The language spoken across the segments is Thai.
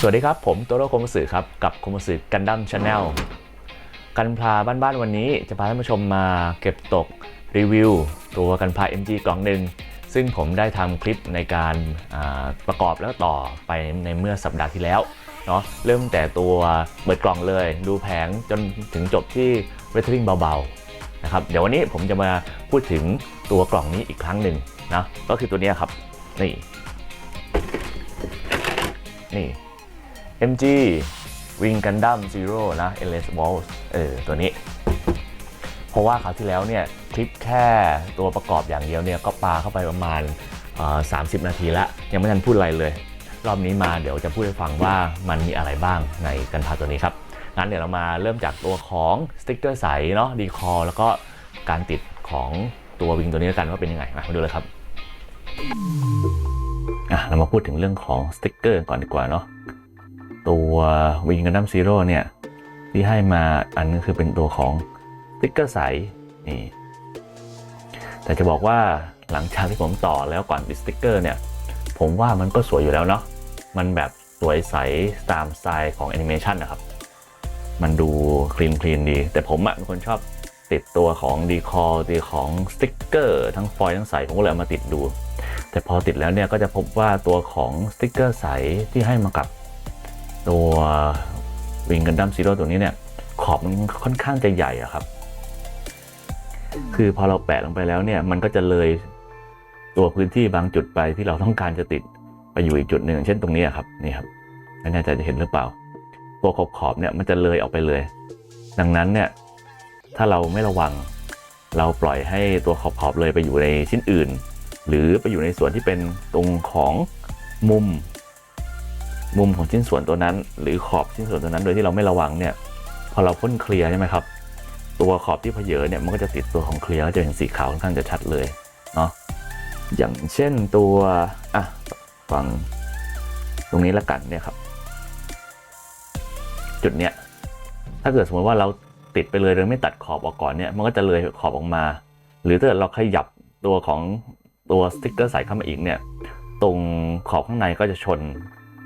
สวัสดีครับ ผมโตโร่คมสึครับ กับคมสึกันดั้มชาแนลกันพาบ้านๆวันนี้จะพาท่านผู้ชมมาเก็บตกรีวิว ตัวกันพา MG กล่องหนึ่งซึ่งผมได้ทำคลิปในการประกอบแล้วต่อไปในเมื่อสัปดาห์ที่แล้วเนาะเริ่มแต่ตัวเปิดกล่องเลย ดูแผงจนถึงจบที่เวทเทอริงเบาๆนะครับเดี๋ยววันนี้ผมจะมาพูดถึงตัวกล่องนี้อีกครั้งหนึ่งนะก็คือตัวนี้ครับ นี่ นี่ MG Wing Gundam Zero นะ Endless Waltz เออ ตัวนี้ เพราะว่าคราวที่แล้วเนี่ย คลิปแค่ตัวประกอบอย่างเดียวเนี่ยก็ปาเข้าไปประมาณ 30 นาทีละ ยังไม่ทันพูดอะไรเลย รอบนี้มาเดี๋ยวจะพูดให้ฟังว่ามันมีอะไรบ้างในกันพาตัวนี้ครับ งั้นเดี๋ยวเรามาเริ่มจากตัวของสติ๊กเกอร์ใสเนาะดีคอแล้วก็การติดของตัววิงตัวนี้กันว่าเป็นยังไง มาดูเลยครับอะเรามาพูดถึงเรื่องของสติ๊กเกอร์ก่อนดีกว่าเนาะ ตัววิงกันดั้มซีโร่เนี่ย ที่ให้มาอันนึงคือเป็นตัวของติ๊กเกอร์ใสนี่แต่จะบอกว่าหลังจากที่ผมต่อแล้วก่อนติดสติ๊กเกอร์เนี่ย ผมว่ามันก็สวยอยู่แล้วเนาะมันแบบสวยใสตามสไตล์ของแอนิเมชันนะครับ มันดูคลีนคลีนดี แต่ผมอะเป็นคนชอบติดตัวของดีคอร์ดีของสติ๊กเกอร์ทั้งฟอยล์ทั้งใสผมก็เลยเอามาติดดู แต่พอติดแล้วเนี่ยก็จะพบว่าตัวของสติ๊กเกอร์ใสที่ให้มากับ ตัววิงกันดั้มซีโร่ตัวนี้เนี่ย ขอบมันค่อนข้างจะใหญ่อะครับ คือพอเราแปะลงไปแล้วเนี่ย มันก็จะเลยตัวพื้นที่บางจุดไปที่เราต้องการจะติดไปอยู่อีกจุดหนึ่งเช่นตรงนี้อะครับนี่ครับไม่แน่ใจจะเห็นหรือเปล่า ตัวขอบขอบเนี่ยมันจะเลยออกไปเลย ดังนั้นเนี่ยถ้าเราไม่ระวังเราปล่อยให้ตัวขอบขอบเลยไปอยู่ในชิ้นอื่น หรือไปอยู่ในส่วนที่เป็นตรงของมุม มุมของชิ้นส่วนตัวนั้น หรือขอบชิ้นส่วนตัวนั้นโดยที่เราไม่ระวังเนี่ยพอเราพ่นเคลียร์ใช่ไหมครับ ตัวขอบที่เพเยอเนี่ยมันก็จะติดตัวของเคลียร์ก็จะเห็นสีขาวค่อนข้างจะชัดเลยเนาะอย่างเช่นตัวอะฝั่งตรงนี้ละกันเนี่ยครับ จุดเนี้ยถ้าเกิดสมมติว่าเราติดไปเลยโดยไม่ตัดขอบออกก่อนเนี่ยมันก็จะเลยขอบออกมา หรือถ้าเกิดเราขยับตัวของตัวสติ๊กเกอร์ใส่เข้ามาอีกเนี่ยตรงขอบข้างในก็จะชน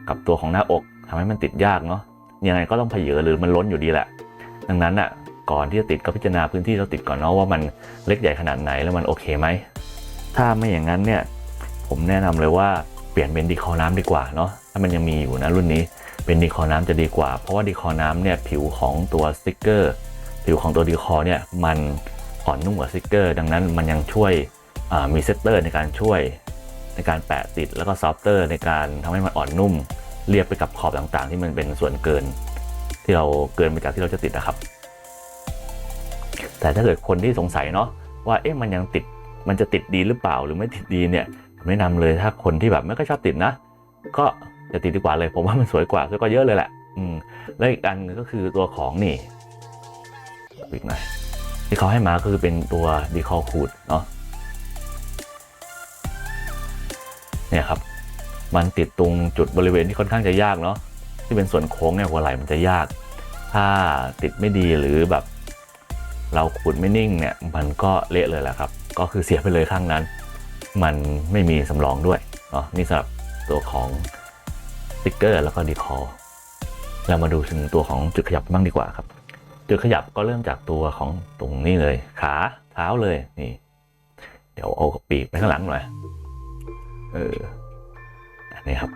กับตัวของหน้าอกทำให้มันติดยากเนาะยังไงก็ต้องเพเยอหรือมันล้นอยู่ดีแหละ ดังนั้นอะก่อนที่จะติดก็พิจารณาพื้นที่เราติดก่อนเนาะว่ามันเล็กใหญ่ขนาดไหนแล้วมันโอเคไหมถ้าไม่อย่างนั้นเนี่ยผมแนะนำเลยว่าเปลี่ยนเป็นดีคอน้ำดีกว่าเนาะถ้ามันยังมีอยู่นะรุ่นนี้เป็นดีคอน้ำจะดีกว่า เพราะว่าดีคอน้ำเนี่ยผิวของตัวสติกเกอร์ ผิวของตัวดีคอเนี่ยมันอ่อนนุ่มกว่าสติกเกอร์ ดังนั้นมันยังช่วยมีเซตเตอร์ในการช่วย ในการแปะติดแล้วก็ซอฟเตอร์ในการทำให้มันอ่อนนุ่ม เรียบไปกับขอบต่างๆ ที่มันเป็นส่วนเกิน ที่เราเกินไปจากที่เราจะติดนะครับ แต่ถ้าเกิดคนที่สงสัยเนาะว่าเอ๊ะมันยังติดมันจะติดดีหรือเปล่าหรือไม่ติดดีเนี่ยผมแนะนำเลยถ้าคนที่แบบไม่ค่อยชอบติดนะ ก็จะติดดีกว่าเลย ผมว่ามันสวยกว่าสวยกว่าเยอะเลยแหละ อืมแล้วอีกอันก็คือตัวของนี่อีกหน่อยที่เขาให้มาก็คือเป็นตัวดีคอคูดเนาะ เนี่ยครับ มันติดตรงจุดบริเวณที่ค่อนข้างจะยากเนาะที่เป็นส่วนโค้งเนี่ยหัวไหล่มันจะยาก ถ้าติดไม่ดีหรือแบบ เราขูดไม่นิ่งเนี่ยมันก็เละเลยแหละครับ ก็คือเสียไปเลยข้างนั้น มันไม่มีสำรองด้วยเนาะนี่สำหรับตัวของสติ๊กเกอร์แล้วก็ดีคอร์เรามาดูถึงตัวของจุดขยับบ้างดีกว่าครับ จุดขยับก็เริ่มจากตัวของตรงนี้เลย ขาเท้าเลยนี่ เดี๋ยวเอาปีกไปข้างหลังหน่อย เออนนี้ครับ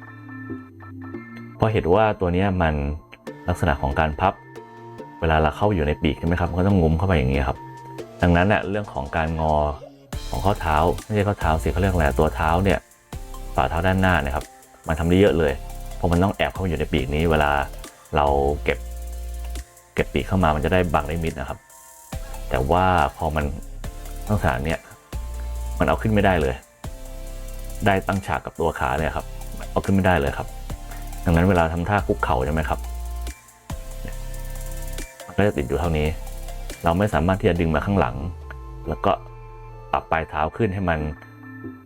เพราะเห็นว่าตัวนี้มันลักษณะของการพับ เวลาเราเข้าอยู่ในปีกใช่ไหมครับมันก็ต้องงุ้มเข้าไปอย่างนี้ครับ ดังนั้นเนี่ยเรื่องของการงอของข้อเท้าไม่ใช่ข้อเท้าสิเขาเรียกอะไรตัวเท้าเนี่ยฝ่าเท้าด้านหน้าเนะครับ มันทำได้เยอะเลย เพราะมันต้องแอบเข้ามาอยู่ในปีกนี้ เวลาเราเก็บ เก็บปีกเข้ามามันจะได้บังได้มิดนะครับ แต่ว่าพอมันลักษณะเนี้ยมันเอาขึ้นไม่ได้เลย ได้ตั้งฉากกับตัวขาเนี่ยครับเอาขึ้นไม่ได้เลยครับดังนั้นเวลาทำท่าคุกเข่าใช่ไหมครับมันก็จะติดอยู่เท่านี้ เราไม่สามารถที่จะดึงมาข้างหลัง แล้วก็ปรับปลายเท้าขึ้นให้มัน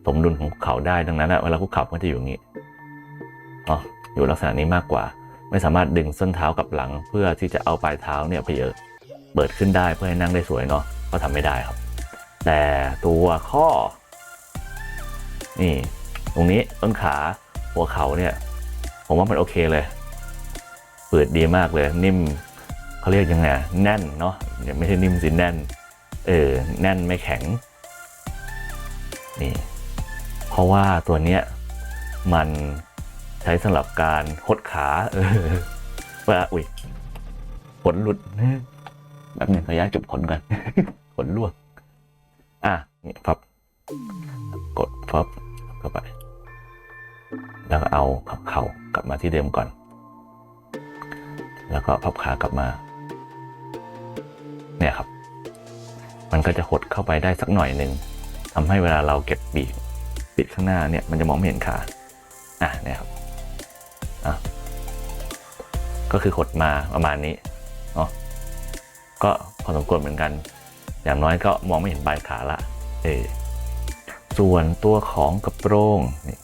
สมดุลของคุกเข่าได้ดังนั้นเวลาคุกเข่ามันจะอยู่อย่างนี้เนาะอยู่ลักษณะนี้มากกว่า ไม่สามารถดึงส้นเท้ากับหลัง เพื่อที่จะเอาปลายเท้าเนี่ยไปเยอะเปิดขึ้นได้เพื่อให้นั่งได้สวยเนาะก็ทำไม่ได้ครับ แต่ตัวข้อ นี่ ตรงนี้ต้นขาหัวเขาเนี่ย ผมว่ามันโอเคเลย เปิดดีมากเลย นิ่มเขาเรียกยังไงแน่นเนาะยังไม่ใช่นิ่มสิแน่น เออแน่นไม่แข็ง นี่ เพราะว่าตัวเนี้ยมันใช้สำหรับการหดขาเออว่าอุ้ยขนหลุดแบบนึ่งขออนุญาตจุบขนก่อนขนลวกอะนี่พับ กดพับ เข้าไป แล้วเอาพับเข่ากลับมาที่เดิมก่อน แล้วก็พับขากลับมา เนี่ยครับ มันก็จะหดเข้าไปได้สักหน่อยหนึ่งทำให้เวลาเราเก็บปีกปิดข้างหน้าเนี่ยมันจะมองไม่เห็นขา อะเนี่ยครับอะก็คือหดมาประมาณนี้เนาะก็พอสมควรเหมือนกัน อย่างน้อยก็มองไม่เห็นปลายขาละ เออ ส่วนตัวของกระโปรงนี่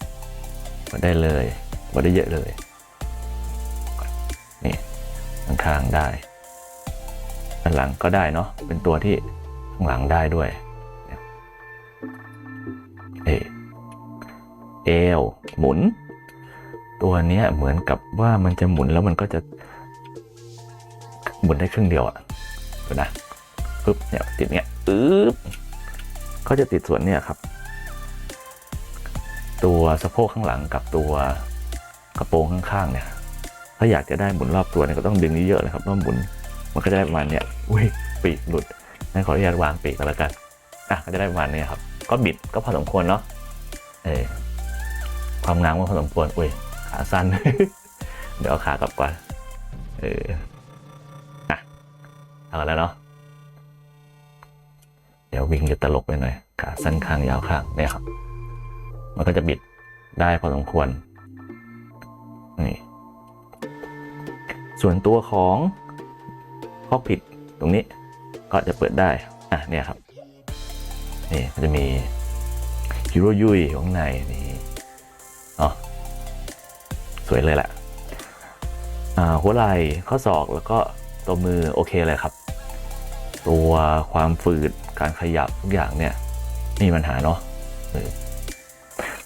มาได้เลยมาได้เยอะเลยนี่ข้างๆได้ด้านหลังก็ได้เนาะเป็นตัวที่ข้างหลังได้ด้วยเอเอวหมุน ตัวนี้เหมือนกับว่ามันจะหมุนแล้วมันก็จะ หมุนได้ครึ่งเดียวอะดูนะปึ๊บเนี่ยติดเนี้ยปึ๊บก็จะติดส่วนเนี่ยครับ ตัวสะโพกข้างหลังกับตัวกระโปรงข้างๆเนี่ยถ้าอยากจะได้หมุนรอบตัวเนี่ยก็ต้องดึงเยอะๆเลยครับต้องหมุนมันก็จะได้ประมาณเนี้ยอุ้ยปีกหลุดงั้นขออนุญาตวางปีกแล้วกันอะก็จะได้ประมาณนี้ครับ ก็บิดก็พอสมควรเนาะเออความงามก็พอสมควรอุ้ยขาสั้น เดี๋ยวเอาขากลับก่อนเอออะเอากันแล้วเนาะเดี๋ยววิ่งจะตลกไปหน่อยขาสั้นข้างยาวข้างเนี่ยครับ มันก็จะบิดได้พอสมควรนี่ส่วนตัวของคอผิดตรงนี้ก็จะเปิดได้ อะเนี่ยครับนี่มันจะมีฮิโรยุยอยู่ข้างในนี่อ๋อสวยเลยแหละอ่าหัวไหล่ข้อศอกแล้วก็ตัวมือโอเคเลยครับ ตัวความฝืดการขยับทุกอย่างเนี่ยไม่มีปัญหาเนาะ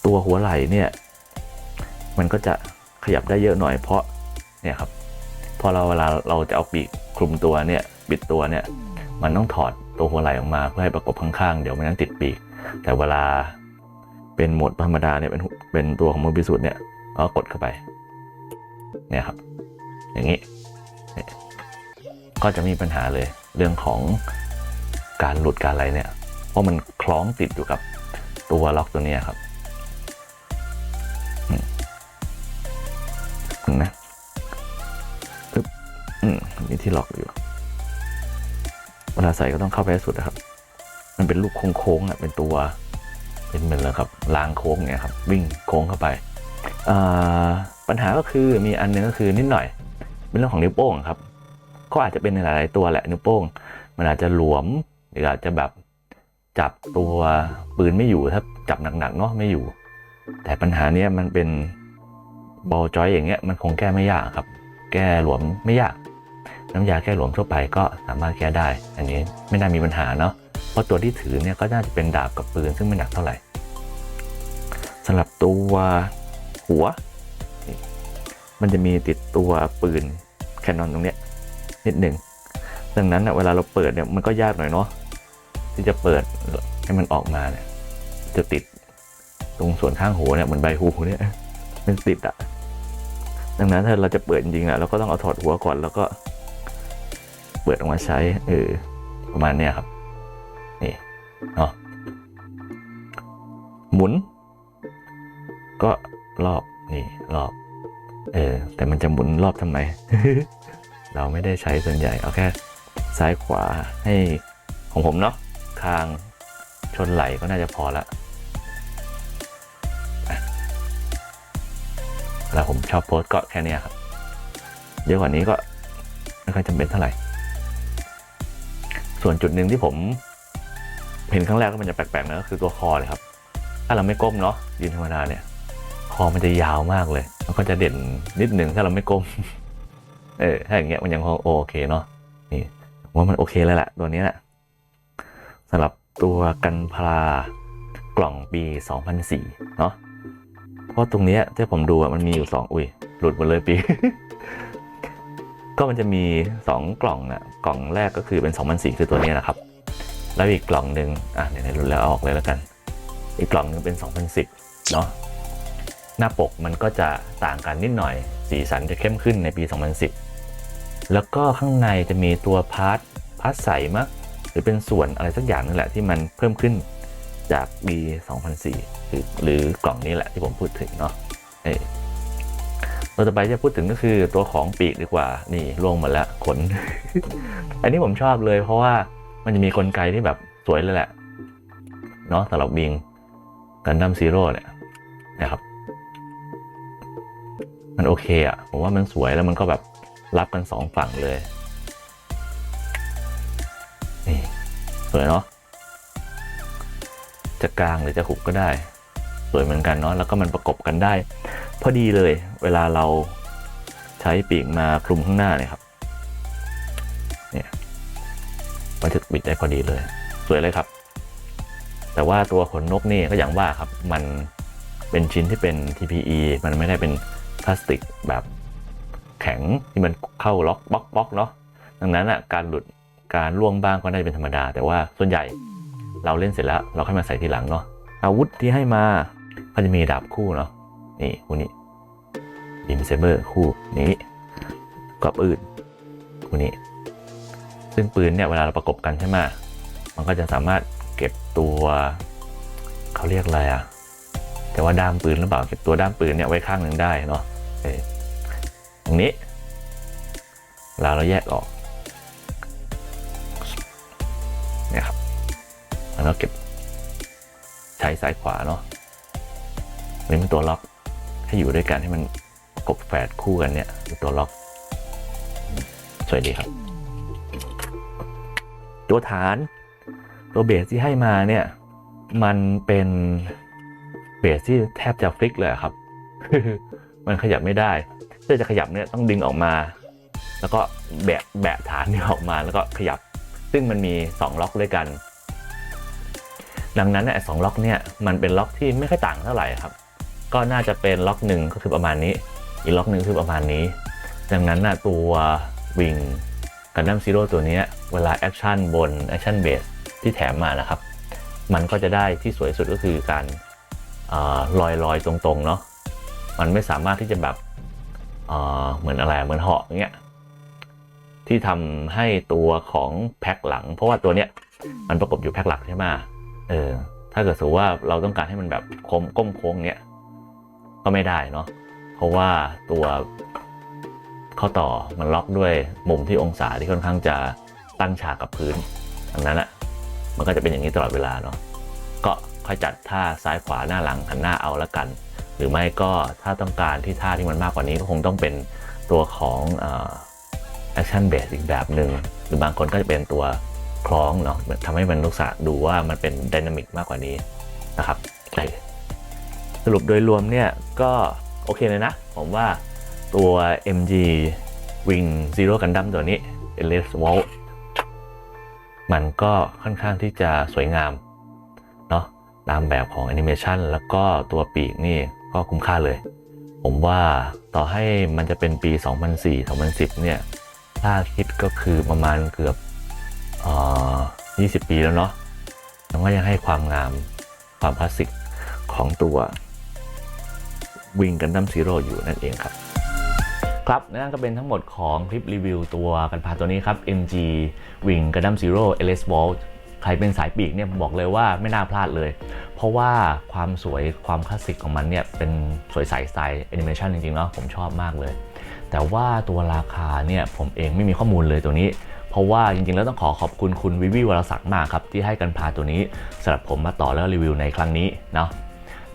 ตัวหัวไหล่เนี่ยมันก็จะขยับได้เยอะหน่อยเพราะเนี่ยครับพอเราเวลาเราจะเอาปีกคลุมตัวเนี่ยปิดตัวเนี่ยมันต้องถอดตัวหัวไหล่ออกมาเพื่อให้ประกบข้างๆ เดี๋ยวไม่งั้นติดปีก แต่เวลาเป็นโหมดธรรมดาเนี่ยเป็นเป็นตัวของมือพิสูจน์เนี่ยเราก็กดเข้าไปเนี่ยครับ อย่างนี้ก็จะมีปัญหาเลยเรื่องของการหลุดการอะไรเนี่ย เพราะมันคล้องติดอยู่กับตัวล็อกตัวนี้ครับ นะปึ๊บอืมมีที่ล็อกอยู่เวลาใส่ก็ต้องเข้าไปให้สุดนะครับ มันเป็นลูกโค้งๆอะเป็นตัว เป็นเหมือนเลยครับล้างโค้งเนี่ยครับ วิ่งโค้งเข้าไปอ่าปัญหาก็คือมีอันหนึงก็คือนิดหน่อย เป็นเรื่องของนิ้วโป้งครับ ก็อาจจะเป็นในหลายๆตัวแหละนิ้วโป้ง มันอาจจะหลวมหรืออาจจะแบบจับตัวปืนไม่อยู่ถ้าจับหนักๆเนาะไม่อยู่ แต่ปัญหาเนี้ยมันเป็น บอลจอยอย่างเงี้ยมันคงแก้ไม่ยากครับ แก้หลวมไม่ยาก น้ำยาแก้หลวมทั่วไปก็สามารถแก้ได้ อันนี้ไม่น่ามีปัญหาเนาะเพราะตัวที่ถือเนี่ยก็น่าจะเป็นดาบกับปืนซึ่งไม่หนักเท่าไหร่สำหรับตัวหัว มันจะมีติดตัวปืนแคนนอนตรงเนี้ยนิดหนึ่งดังนั้นนะเวลาเราเปิดเนี่ยมันก็ยากหน่อยเนาะที่จะเปิดให้มันออกมาเนี่ยจะติดตรงส่วนข้างหัวเนี่ยเหมือนใบหูเนี่ย มันติดอะดังนั้นถ้าเราจะเปิดจริงอะเราก็ต้องเอาถอดหัวก่อนแล้วก็ เปิดออกมาใช้เออประมาณเนี้ยครับ นี่เนาะหมุน ก็รอบนี่รอบ เออ แต่มันจะหมุนรอบทำไม เราไม่ได้ใช้ส่วนใหญ่ เอาแค่ซ้ายขวาให้ของผมเนาะคางชนไหลก็น่าจะพอละ แล้วผมชอบโพสก็แค่นี้ครับ เยอะกว่านี้ก็ไม่ค่อยจำเป็นเท่าไหร่ ส่วนจุดหนึ่งที่ผม เห็นครั้งแรกก็มันจะแปลกๆนะก็คือตัวคอเลยครับ ถ้าเราไม่ก้มเนาะยืนธรรมดาเนี่ย คอมันจะยาวมากเลยมันก็จะเด่นนิดหนึ่งถ้าเราไม่ก้ม เออถ้าอย่างเงี้ยมันยังพอโอเคเนาะนี่ว่ามันโอเคเลยแหละตัวนี้แหละสำหรับตัวกันพลากล่องปี 2004 เนาะ ราะตรงเนี้ยที่ผมดูมันมีอยู่สองอุ้ยหลุดหมดเลยปี ก็มันจะมี2กล่องนะกล่องแรกก็คือเป็น2 0 0คือตัวนี้นะครับ แล้วอีกกล่องหนึ่งอะเดี๋ยวในรุ่นแล้วอออกเลยแล้วกัน อีกกล่องหนึ่งเป็น 2010 เนาะหน้าปกมันก็จะต่างกันนิดหน่อย สีสันจะเข้มขึ้นในปี 2010 แล้วก็ข้างในจะมีตัวพาร์ทพาร์ทใสมั้งหรือเป็นส่วนอะไรสักอย่างนึงแหละที่มันเพิ่มขึ้นจากปี 2004 หรือหรือกล่องนี้แหละที่ผมพูดถึงเนาะเออตัวต่อไปจะพูดถึงก็คือตัวของปีกดีกว่า นี่ล่วงมดแล้วขน อันนี้ผมชอบเลย เพราะว่ามันจะมีกลไกที่แบบสวยเลยแหละ เนาะสำหรับบิงกันดั้มซีโร่เนี่ยนะครับ มันโอเคอะผมว่ามันสวยแล้วมันก็แบบรับกันสองฝั่งเลย นี่ สวยเนาะจะกลางหรือจะหุบก็ได้ สวยเหมือนกันเนาะแล้วก็มันประกบกันได้ พอดีเลย เวลาเราใช้ปีกมาคลุมข้างหน้าเนี่ยครับเนี่ยมันจะบิดได้พอดีเลย สวยเลยครับ แต่ว่าตัวขนนกนี่ก็อย่างว่าครับมันเป็นชิ้นที่เป็น TPE มันไม่ได้เป็นพลาสติกแบบแข็งที่มันเข้าล็อกบล็อกบล็อกเนาะดังนั้นอะการหลุดการล่วงบ้างก็ได้เป็นธรรมดา แต่ว่าส่วนใหญ่เราเล่นเสร็จแล้วเราค่อยมาใส่ทีหลังเนาะอาวุธที่ให้มา ก็จะมีดาบคู่เนาะนี่คู่นี้ดิมเซเบอร์คู่นี้กับอื่นคู่นี้ ซึ่งปืนเนี่ยเวลาเราประกบกันใช่ไหมมันก็จะสามารถเก็บตัวเขาเรียกอะไรอะแต่ว่าด้ามปืนหรือเปล่าเก็บตัวด้ามปืนเนี่ยไว้ข้างหนึ่งได้เนาะเออตรงนี้เวลาเราแยกออกเนี่ยครับแล้วก็เก็บใช้ซ้ายขวาเนาะ อันนี่เป็นตัวล็อกให้อยู่ด้วยกันให้มันประกบแฝดคู่กันเนี่ยเป็นตัวล็อกสวยดีครับ ตัวฐานตัวเบสที่ให้มาเนี่ย มันเป็นเบสที่แทบจะฟิกเลยครับ มันขยับไม่ได้ถ้าจะขยับเนี่ยต้องดึงออกมา แล้วก็แบะแบะฐานนี่ออกมาแล้วก็ขยับ ซึ่งมันมี 2 ล็อกด้วยกัน ดังนั้นเนี่ยไอ้สองล็อกเนี่ยมันเป็นล็อกที่ไม่ค่อยต่างเท่าไหร่ครับ ก็น่าจะเป็นล็อกหนึ่งก็คือประมาณนี้ อีกล็อกหนึ่งคือประมาณนี้ ดังนั้นนะตัววิงกันดั้มซีโร่ตัวนี้เวลาแอคชั่นบนแอคชั่นเบสที่แถมมานะครับ มันก็จะได้ที่สวยสุดก็คือการลอยลอยตรงๆเนาะมันไม่สามารถที่จะแบบเเหมือนอะไรเหมือนเหาะอย่างเงี้ยที่ทำให้ตัวของแพ็คหลัง เพราะว่าตัวเนี้ยมันประกบอยู่แพ็คหลักใช่ไหมเออถ้าเกิดสมมติว่าเราต้องการให้มันแบบโค้งก้มโค้งเงี้ย ก็ไม่ได้เนาะเพราะว่าตัวข้อต่อมันล็อกด้วยมุมที่องศาที่ค่อนข้างจะตั้งฉากกับพื้นดังนั้นอะมันก็จะเป็นอย่างนี้ตลอดเวลาเนาะก็ค่อยจัดท่าซ้ายขวาหน้าหลังหันหน้าเอาละกัน หรือไม่ก็ถ้าต้องการที่ท่าที่มันมากกว่านี้ก็คงต้องเป็นตัวของแอคชั่นเบสอีกแบบหนึ่งหรือบางคนก็จะเป็นตัวคล้องเนาะทำให้มันลูกศาดูว่ามันเป็นดินามิกมากกว่านี้นะครับ รุปโดยรวมเนี่ยก็โอเคเลยนะ ผมว่าตัว MG Wing Zero Gundam ตัวนี้ e l i s Vault มันก็ค่อนข้างที่จะสวยงามเนาะตามแบบของแอนิเมชันแล้วก็ตัวปีกนี่ก็คุ้มค่าเลย ผมว่าต่อให้มันจะเป็นปี 2004-2010 เนี่ย ถ้าคิดก็คือประมาณเกือบอ่อ20 ปีแล้วเนาะมันก็ยังให้ความงามความคลาสสิกของตัว วิงกันดัมซีโร่อยู่นั่นเองครับครับนั่นก็เป็นทั้งหมดของคลิปรีวิวตัวกันพาตัวนี้ครับ MG Wing Gundam Zero LS Vault ใครเป็นสายปีกเนี่ยบอกเลยว่าไม่น่าพลาดเลย เพราะว่าความสวยความคลาสสิกของมันเนี่ยเป็นสวยใสสไตล์แอนิเมชันจริงๆเนาะผมชอบมากเลย แต่ว่าตัวราคาเนี่ยผมเองไม่มีข้อมูลเลยตัวนี้ เพราะว่าจริงๆ แล้วต้องขอขอบคุณคุณวิวิวรศักดิ์มากครับ ที่ให้กันพาตัวนี้สำหรับผมมาต่อแล้วรีวิวในครั้งนี้เนาะ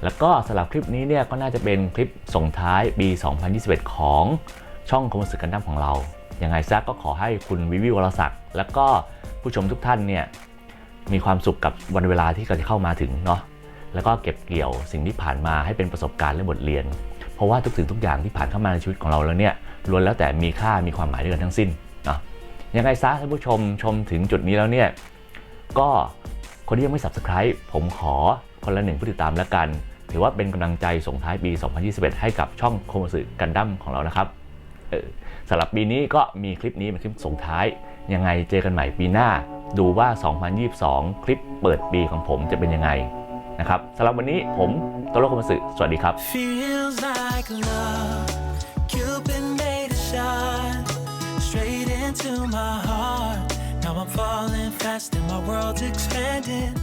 แล้วก็สำหรับคลิปนี้เนี่ยก็น่าจะเป็นคลิปส่งท้ายปี 2021 ของช่องคอมมิวสิกกันดั้มของเรา ยังไงซะก็ขอให้คุณวิวิวรศักดิ์แล้วก็ผู้ชมทุกท่านเนี่ยมีความสุขกับวันเวลาที่กำลังจะเข้ามาถึงเนาะ แล้วก็เก็บเกี่ยวสิ่งที่ผ่านมาให้เป็นประสบการณ์และบทเรียน เพราะว่าทุกสิ่งทุกอย่างที่ผ่านเข้ามาในชีวิตของเราแล้วเนี่ยล้วนแล้วแต่มีค่ามีความหมายด้วยกันทั้งสิ้นเนาะยังไงซะท่านผู้ชมชมถึงจุดนี้แล้วเนี่ยก็คนที่ยังไม่ subscribe ผมขอคนละหนึ่งผู้ติดตามแล้วกัน ถือว่าเป็นกำลังใจส่งท้ายปี 2021 ให้กับช่องโคมสึกันดั้มของเรานะครับเออสำหรับปีนี้ก็มีคลิปนี้เป็นคลิปส่งท้าย ยังไงเจอกันใหม่ปีหน้า ดูว่า 2022 คลิปเปิดปีของผมจะเป็นยังไงนะครับสำหรับวันนี้ผมโตโรคมสึสวัสดีครับ Feels like love. Cupid made a shot straight into my heart. Now I'm falling fast and my world's expanding.